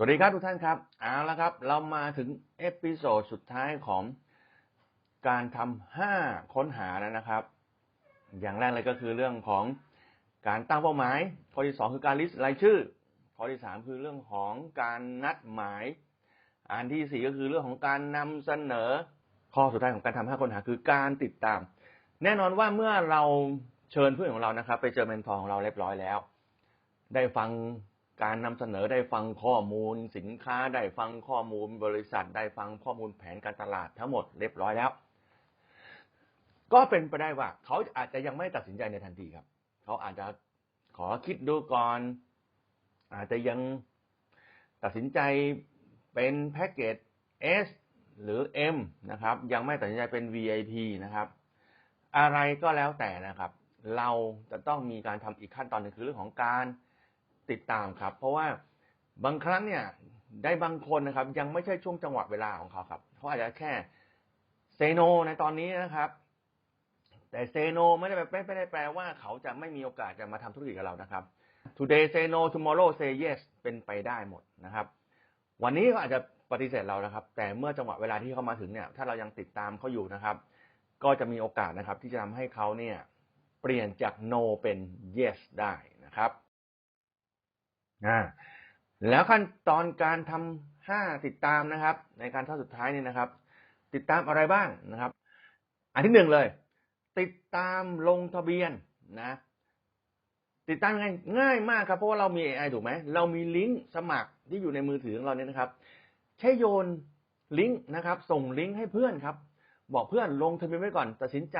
สวัสดีครับทุกท่านครับเอาละครับ เรามาถึงเอพิโซดสุดท้ายของการทำห้าค้นหาแล้วนะครับ อย่างแรกเลยก็คือเรื่องของการตั้งเป้าหมาย ข้อที่สองคือการลิสต์รายชื่อ ข้อที่สามคือเรื่องของการนัดหมาย อันที่สี่ก็คือเรื่องของการนำเสนอ ข้อสุดท้ายของการทำห้าค้นหาคือการติดตาม แน่นอนว่าเมื่อเราเชิญเพื่อนของเรานะครับ ไปเจอเมนทอร์ของเราเรียบร้อยแล้ว ได้ฟัง การนำเสนอได้ฟังข้อมูล สินค้าได้ฟังข้อมูล บริษัทได้ฟังข้อมูลแผนการตลาดทั้งหมดเรียบร้อยแล้ว ก็เป็นไปได้ว่า เขาอาจจะยังไม่ตัดสินใจในทันทีครับ เขาอาจจะขอคิดดูก่อน อาจจะยังตัดสินใจเป็นแพ็กเกจ S หรือ M นะครับ ยังไม่ตัดสินใจเป็น VIP นะครับ อะไรก็แล้วแต่นะครับ เราจะต้องมีการทำอีกขั้นตอนหนึงคือเรื่องของการ ติดตามครับ เพราะว่าบางครั้งเนี่ยได้บางคนนะครับ ยังไม่ใช่ช่วงจังหวะเวลาของเขาครับเขาอาจจะแค่เซโนในตอนนี้นะครับ แต่เซโนไม่ได้แปลไม่ได้แปลว่าเขาจะไม่มีโอกาสจะมาทำธุรกิจกับเรานะครับ today say no tomorrow say yes เป็นไปได้หมดนะครับ วันนี้เขาอาจจะปฏิเสธเรานะครับ แต่เมื่อจังหวะเวลาที่เขามาถึงเนี่ย ถ้าเรายังติดตามเขาอยู่นะครับ ก็จะมีโอกาสนะครับ ที่จะทำให้เขาเนี่ยเปลี่ยนจาก no เป็น yes ได้นะครับ อ่าแล้วขั้นตอนการทำห้าติดตามนะครับ ในการท่าสุดท้ายนี่นะครับ ติดตามอะไรบ้างนะครับ อันที่หนึ่งเลย ติดตามลงทะเบียนนะ ติดตามยังไงง่ายมากครับเพราะว่าเรามี AI ถูกไหมเรามีลิงก์สมัครที่อยู่ในมือถือของเราเนี่ยนะครับใช้โยนลิงก์นะครับ ส่งลิงก์ให้เพื่อนครับ บอกเพื่อนลงทะเบียนไว้ก่อน ตัดสินใจ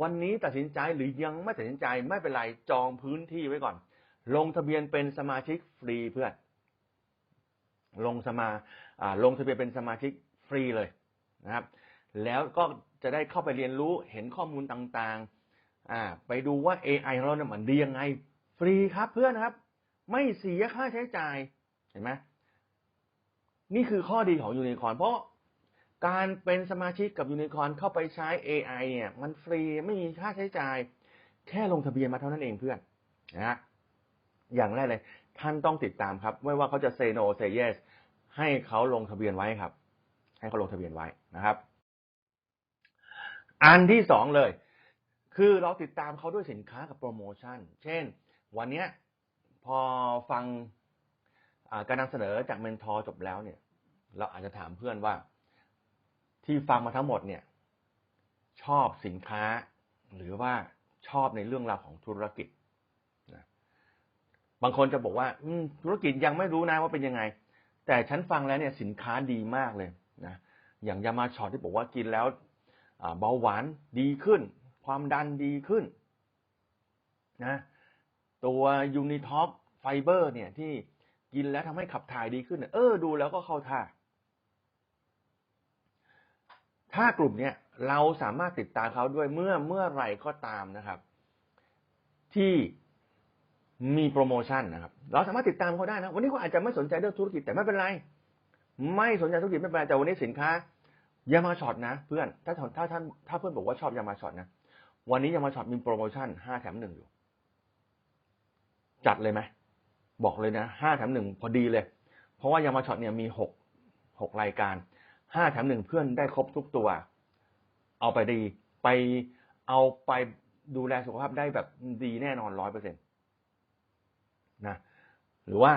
วันนี้ตัดสินใจหรือยังไม่ตัดสินใจไม่เป็นไรจองพื้นที่ไว้ก่อน ลงทะเบียนเป็นสมาชิกฟรีเพื่อน ลงสมาลงทะเบียนเป็นสมาชิกฟรีเลยนะครับ แล้วก็จะได้เข้าไปเรียนรู้เห็นข้อมูลต่างๆ ไปดูว่า AI ของเราเนี่ยมันดียังไง ฟรีครับเพื่อนนะครับ ไม่เสียค่าใช้จ่ายเห็นไหมนี่คือข้อดีของยูนิคอร์นเพราะการเป็นสมาชิกกับยูนิคอร์นเข้าไปใช้ AI เนี่ย มันฟรีไม่มีค่าใช้จ่าย แค่ลงทะเบียนมาเท่านั้นเองเพื่อนนะฮะ อย่างแรกเลย ท่านต้องติดตามครับ ไม่ว่าเขาจะ say no say yes ให้เขาลงทะเบียนไว้ครับ ให้เขาลงทะเบียนไว้นะครับ อันที่สองเลย คือเราติดตามเขาด้วยสินค้ากับโปรโมชั่น เช่น วันนี้พอฟังการนำเสนอจากเมนทอร์จบแล้วเนี่ย เราอาจจะถามเพื่อนว่าที่ฟังมาทั้งหมดเนี่ย ชอบสินค้า หรือว่าชอบในเรื่องราวของธุรกิจางคนจะบอกว่า อืธุรกิจยังไม่รู้นะว่าเป็นยังไง แต่ฉันฟังแล้วเนี่ยสินค้าดีมากเลยนะอย่างยามาช็อตที่บอกว่ากินแล้วเบาหวานดีขึ้น ความดันดีขึ้นนะตัวยูนิท็อปไฟเบอร์เนี่ยที่กินแล้วทำให้ขับถ่ายดีขึ้น เออ ดูแล้วก็เข้าท่า ถ้ากลุ่มเนี้ยเราสามารถติดตามเขาด้วยเมื่อเมื่อไรก็ตามนะครับ ที่ มีโปรโมชั่นนะครับ เราสามารถติดตามเขาได้นะ วันนี้เขาอาจจะไม่สนใจเรื่องธุรกิจแต่ไม่เป็นไร ไม่สนใจธุรกิจไม่เป็นไรแต่วันนี้สินค้ายามาช็อตนะ เพื่อน ถ้าถ้าท่านถ้าเพื่อนบอกว่าชอบยามาช็อตนะ วันนี้ยามาช็อตมีโปรโมชั่นห้าแถมหนึ่งอยู่ จัดเลยไหมบอกเลยนะห้าแถมหนึ่งพอดีเลย เพราะว่ายามาช็อตเนี่ยมีหกหกรายการห้าแถมหนึ่งเพื่อนได้ครบทุกตัว เอาไปดี ไปเอาไปดูแลสุขภาพได้แบบดีแน่นอนร้อยเปอร์เซ็นต นะหรือว่า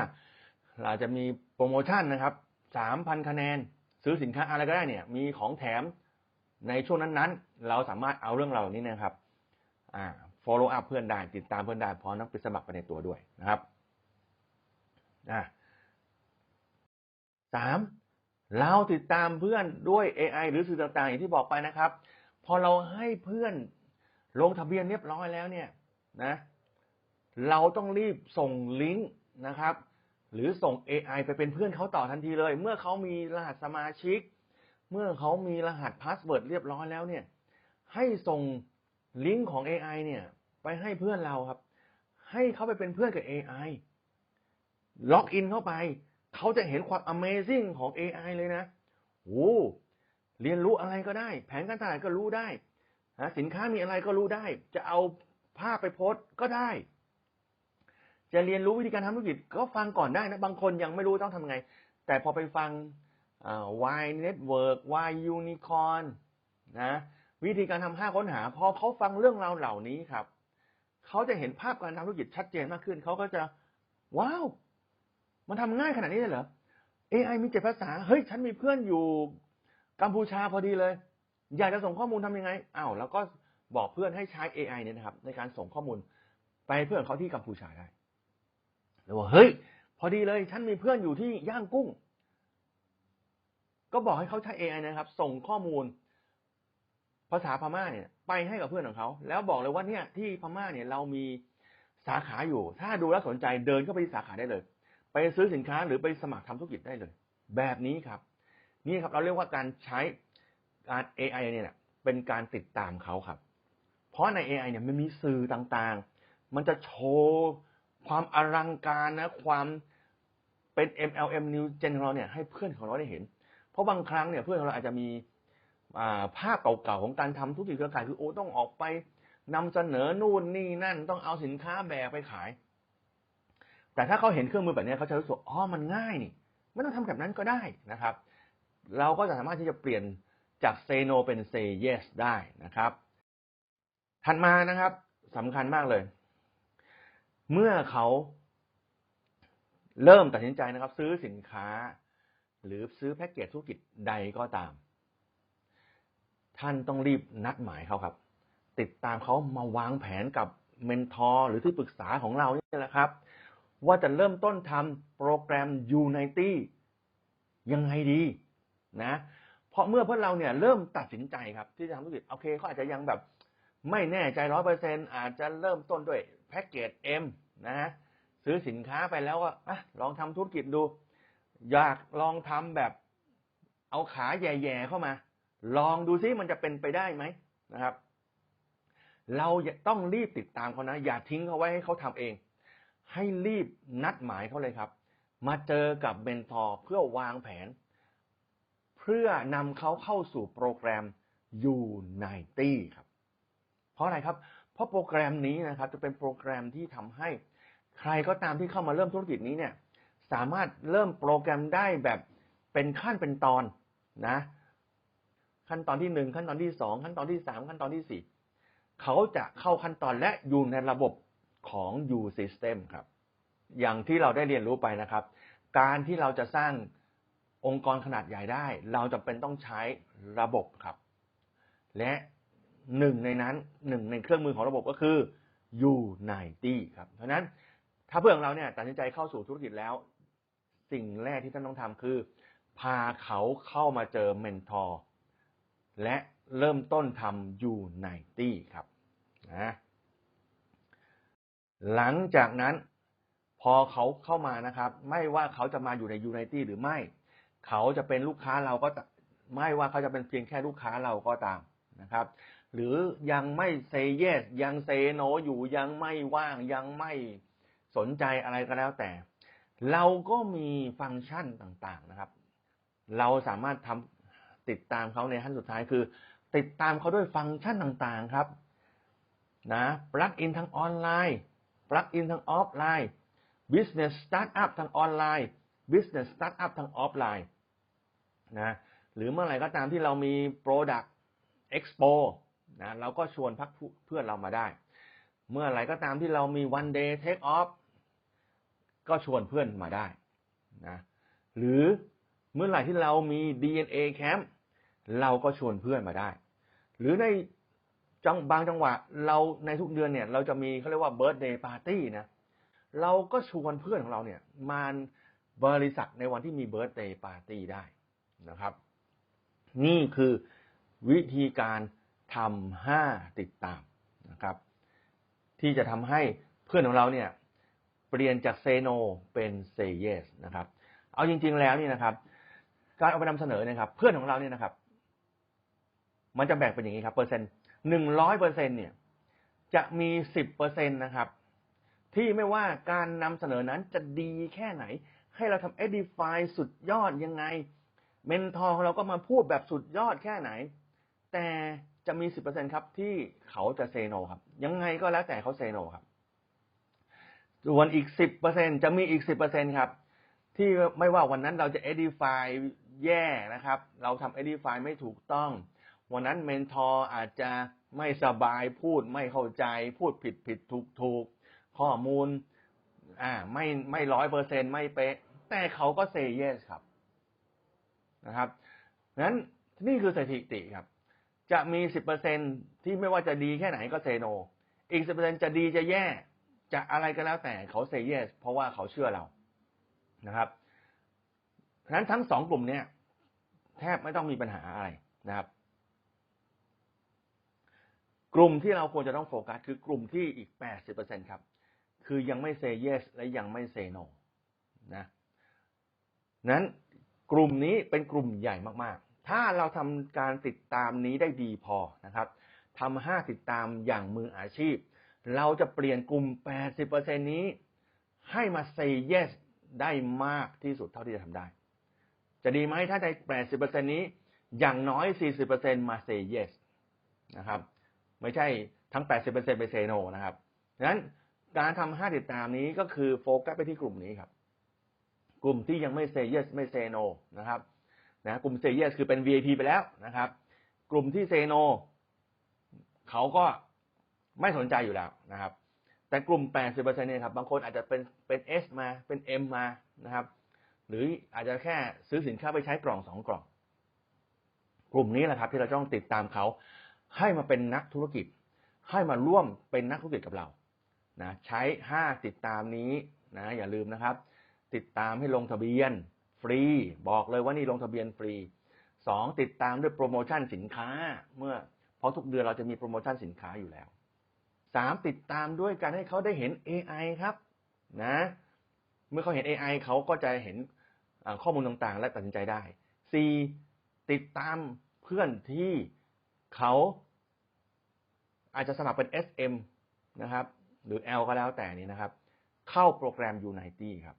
เราจะมีโปรโมชั่นนะครับสามพันคะแนน ซื้อสินค้าอะไรก็ได้เนี่ย มีของแถมในช่วงนั้นๆ เราสามารถเอาเรื่องเราวนี้นะครับอ่า follow up เพื่อนได้ติดตามเพื่อนได้พร้อมนักไปสมัครไปในตัวด้วยนะครับอ่าสามเราติดตามเพื่อนด้วย AI หรือสื่อต่างๆอย่างที่บอกไปนะครับ พอเราให้เพื่อนลงทะเบียนเรียบร้อยแล้วเนี่ย นะ เราต้องรีบส่งลิงก์นะครับ หรือส่ง AI ไปเป็นเพื่อนเขาต่อทันทีเลย เมื่อเขามีรหัสสมาชิก เมื่อเขามีรหัสพาสเวิร์ดเรียบร้อยแล้วเนี่ย ให้ส่งลิงก์ของ AI เนี่ยไปให้เพื่อนเราครับ ให้เขาไปเป็นเพื่อนกับ AI ล็อกอินเข้าไป เขาจะเห็นความ Amazing ของ AI เลยนะโอ้เรียนรู้อะไรก็ได้ แผนการตลาดก็รู้ได้ สินค้ามีอะไรก็รู้ได้ จะเอาภาพไปโพสต์ก็ได้ จะเรียนรู้วิธีการทำธุรกิจก็ฟังก่อนได้นะ บางคนยังไม่รู้ต้องทำไง แต่พอไปฟังวายเน็ตเวิร์กวายยูนิคอนนะวิธีการทำห้าค้นหา พอเขาฟังเรื่องราวเหล่านี้ครับ เขาจะเห็นภาพการทำธุรกิจชัดเจนมากขึ้น เขาก็จะ ว้าว มันทำง่ายขนาดนี้เลยเหรอ AI มีเจ็ดภาษา เฮ้ย ฉันมีเพื่อนอยู่กัมพูชาพอดีเลย อยากจะส่งข้อมูลทำยังไงอ้าวแล้วก็บอกเพื่อนให้ใช้ AI เนี่ยนะครับ ในการส่งข้อมูลไปเพื่อนเขาที่กัมพูชาได้ แล้วว่าเฮ้ย พอดีเลย ฉันมีเพื่อนอยู่ที่ย่างกุ้ง ก็บอกให้เขาใช้ AI นะครับ ส่งข้อมูล ภาษาพม่าเนี่ย ไปให้กับเพื่อนของเขา แล้วบอกเลยว่าเนี่ย ที่พม่าเนี่ยเรามีสาขาอยู่ ถ้าดูแลสนใจเดินเข้าไปที่สาขาได้เลย ไปซื้อสินค้าหรือไปสมัครทำธุรกิจได้เลย แบบนี้ครับ นี่ครับ เราเรียกว่าการใช้การ AI เนี่ยเป็นการติดตามเขาครับ เพราะใน AI เนี่ยมันมีสื่อต่างๆ มันจะโชว์ ความอลังการนะ ความเป็น MLM New Gen ของเราเนี่ยให้เพื่อนของเราได้เห็น เพราะบางครั้งเนี่ยเพื่อนของเราอาจจะมีภาพเก่าๆของการทำธุรกิจเครือข่ายคือโอ้ต้องออกไปนำเสนอนู่นนี่นั่น ต้องเอาสินค้าแบกไปขาย แต่ถ้าเขาเห็นเครื่องมือแบบนี้เขาจะรู้สึกอ๋อมันง่ายนี่ไม่ต้องทำแบบนั้นก็ได้นะครับ เราก็จะสามารถที่จะเปลี่ยนจาก say no เป็น say yes ได้นะครับ ถัดมานะครับสำคัญมากเลย เมื่อเขาเริ่มตัดสินใจนะครับ ซื้อสินค้า หรือซื้อแพ็กเกจธุรกิจใดก็ตาม ท่านต้องรีบนัดหมายเขาครับ ติดตามเขามาวางแผนกับเมนทอร์หรือที่ปรึกษาของเรานี่แหละครับ ว่าจะเริ่มต้นทำโปรแกรม Unity ยังไงดีนะ เพราะเมื่อพวกเราเนี่ยเริ่มตัดสินใจครับที่จะทำธุรกิจโอเคเขาอาจจะยังแบบ ไม่แน่ใจร้อยเปอร์เซ็นอาจจะเริ่มต้นด้วยแพ็กเกจ M นะฮะซื้อสินค้าไปแล้วก็อะลองทำธุรกิจดู อยากลองทำแบบเอาขาแย่ๆเข้ามา ลองดูซิมันจะเป็นไปได้ไหมนะครับ เราต้องรีบติดตามเขานะ อย่าทิ้งเขาไว้ให้เขาทำเอง ให้รีบนัดหมายเขาเลยครับ มาเจอกับเบนทอร์เพื่อวางแผน เพื่อนำเขาเข้าสู่โปรแกรม Unity ครับ ราะอะไรครับ เพราะโปรแกรมนี้นะครับจะเป็นโปรแกรมที่ทำให้ใครก็ตามที่เข้ามาเริ่มธุรกิจนี้เนี่ยสามารถเริ่มโปรแกรมได้แบบเป็นขั้นเป็นตอนนะ ขั้นตอนที่หนึ่งขั้นตอนที่สองขั้นตอนที่สามขั้นตอนที่สี่เขาจะเข้าขั้นตอนและอยู่ในระบบของ U System ครับ อย่างที่เราได้เรียนรู้ไปนะครับ การที่เราจะสร้างองค์กรขนาดใหญ่ได้ เราจำเป็นต้องใช้ระบบครับ และ หนึ่งในนั้นหนึ่งในเครื่องมือของระบบก็คือ Unity ครับ เพราะนั้นถ้าเพื่อนของเราเนี่ยตัดสินใจเข้าสู่ธุรกิจแล้ว สิ่งแรกที่ท่านต้องทำคือ พาเขาเข้ามาเจอเมนทอร์และเริ่มต้นทำ Unity ครับนะหลังจากนั้นพอเขาเข้ามานะครับ ไม่ว่าเขาจะมาอยู่ใน Unity หรือไม่ เขาจะเป็นลูกค้าเราก็ไม่ว่าเขาจะเป็นเพียงแค่ลูกค้าเราก็ตามนะครับ หรือยังไม่เซเยสยังเซโนอยู่ยังไม่ว่างยังไม่สนใจอะไรก็แล้วแต่ เราก็มีฟังก์ชันต่างๆนะครับ เราสามารถทำติดตามเขาในขั้นสุดท้ายคือ ติดตามเขาด้วยฟังก์ชันต่างๆครับนะปลั๊กอินทางออนไลน์ปลั๊กอินทางออฟไลน์ business startup ทางออนไลน์ business startup ทางออฟไลน์นะหรือเมื่อไหร่ก็ตามที่เรามี product expo นะเราก็ชวนพักเพื่อนเรามาได้ เมื่อไหร่ก็ตามที่เรามี one day take off ก็ชวนเพื่อนมาได้นะหรือเมื่อไหร่ที่เรามี DNA camp เราก็ชวนเพื่อนมาได้ หรือในจังบางจังหวะเราในทุกเดือนเนี่ย เราจะมีเขาเรียกว่า birthday party นะเราก็ชวนเพื่อนของเราเนี่ยมาบริษัทในวันที่มี birthday party ได้นะครับ นี่คือวิธีการ ทำห้าติดตามนะครับ ที่จะทำให้เพื่อนของเราเนี่ยเปลี่ยนจากเซโนเป็นเซเยสนะครับ เอาจริง ๆ แล้วนี่นะครับ การเอาไปนำเสนอนะครับ เพื่อนของเราเนี่ยนะครับ มันจะแบ่งเป็นอย่างนี้ครับเปอร์เซ็นต์หนึ่งร้อยเปอร์เซ็นเนี่ยจะมีสิบเปอร์เซ็นตนะครับ ที่ไม่ว่าการนำเสนอนั้นจะดีแค่ไหน ให้เราทำ edify สุดยอดยังไง เมนทอร์ของเราก็มาพูดแบบสุดยอดแค่ไหน แต่จะมีสิบเปอร์เซ็นครับที่เขาจะเซโนครับ ยังไงก็แล้วแต่เขาเซโนครับ ส่วนอีกสิบเปอร์เซ็นจะมีอีกสิบเปอร์เซ็นครับ ที่ไม่ว่าวันนั้นเราจะ edify แย่นะครับ เราทำ edify ไม่ถูกต้อง วันนั้นเมนทอร์อาจจะไม่สบายพูดไม่เข้าใจ พูดผิดผิดถูกถูกข้อมูล อ่า ไม่ไม่ร้อยเปอร์เซ็นไม่เป๊ะ แต่เขาก็เซเยสครับนะครับนั้นนี่คือสถิติครับ จะมีสิบเปอร์เซ็นที่ไม่ว่าจะดีแค่ไหนก็เซโน อีกสิบเปอร์เซ็นจะดีจะแย่ จะอะไรก็แล้วแต่เขาเซเยสเพราะว่าเขาเชื่อเรานะครับฉะนั้นทั้งสองกลุ่มเนี้ยแทบไม่ต้องมีปัญหาอะไรนะครับ กลุ่มที่เราควรจะต้องโฟกัสคือกลุ่มที่อีกแปดสิบเปอร์เซ็นครับ คือยังไม่เซเยสและยังไม่เซโนนะนั้นกลุ่มนี้เป็นกลุ่มใหญ่มากๆ ถ้าเราทำการติดตามนี้ได้ดีพอนะครับทำห้าติดตามอย่างมืออาชีพ เราจะเปลี่ยนกลุ่ม 80%นี้ ให้มา say yes ได้มากที่สุดเท่าที่จะทำได้ จะดีไหมถ้าใน 80%นี้อย่างน้อย 40%มา say yes นะครับ ไม่ใช่ทั้ง 80%ไป say no นะครับดังนั้นการทำห้าติดตามนี้ก็คือโฟกัสไปที่กลุ่มนี้ครับ กลุ่มที่ยังไม่ say yes ไม่ say no นะครับ นะกลุ่ม say yes คือเป็น VIP ไปแล้วนะครับ กลุ่มที่ say no เขาก็ไม่สนใจอยู่แล้วนะครับ แต่กลุ่ม 80%เนี่ยครับบางคนอาจจะเป็นเป็น S มาเป็น M มานะครับ หรืออาจจะแค่ซื้อสินค้าไปใช้กล่องสองกล่อง กลุ่มนี้แหละครับ ที่เราต้องติดตามเขาให้มาเป็นนักธุรกิจ ให้มาร่วมเป็นนักธุรกิจกับเรานะใช้ 5 ติดตามนี้นะอย่าลืมนะครับ ติดตามให้ลงทะเบียน ฟรี บอกเลยว่านี่ลงทะเบียนฟรีสองติดตามด้วยโปรโมชั่นสินค้า เมื่อเพราะทุกเดือนเราจะมีโปรโมชั่นสินค้าอยู่แล้วสามติดตามด้วยการให้เขาได้เห็น AI ครับนะ เมื่อเขาเห็น AI เขาก็จะเห็นข้อมูลต่างๆ และตัดสินใจได้สี่ติดตามเพื่อนที่เขาอาจจะสมัครเป็น SM นะครับ หรือ L ก็แล้วแต่นี้นะครับ เข้าโปรแกรม Unity ครับ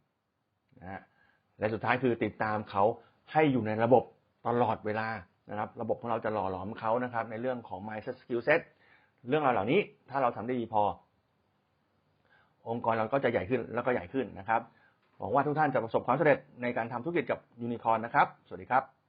นะฮะ และสุดท้ายคือติดตามเขาให้อยู่ในระบบตลอดเวลานะครับ ระบบของเราจะหล่อหลอมเขานะครับ ในเรื่องของ mindset skill set เรื่องราวเหล่านี้ถ้าเราทำได้ดีพอ องค์กรเราก็จะใหญ่ขึ้นแล้วก็ใหญ่ขึ้นนะครับหวังว่าทุกท่านจะประสบความสำเร็จในการทำธุรกิจกับยูนิคอร์นนะครับ สวัสดีครับ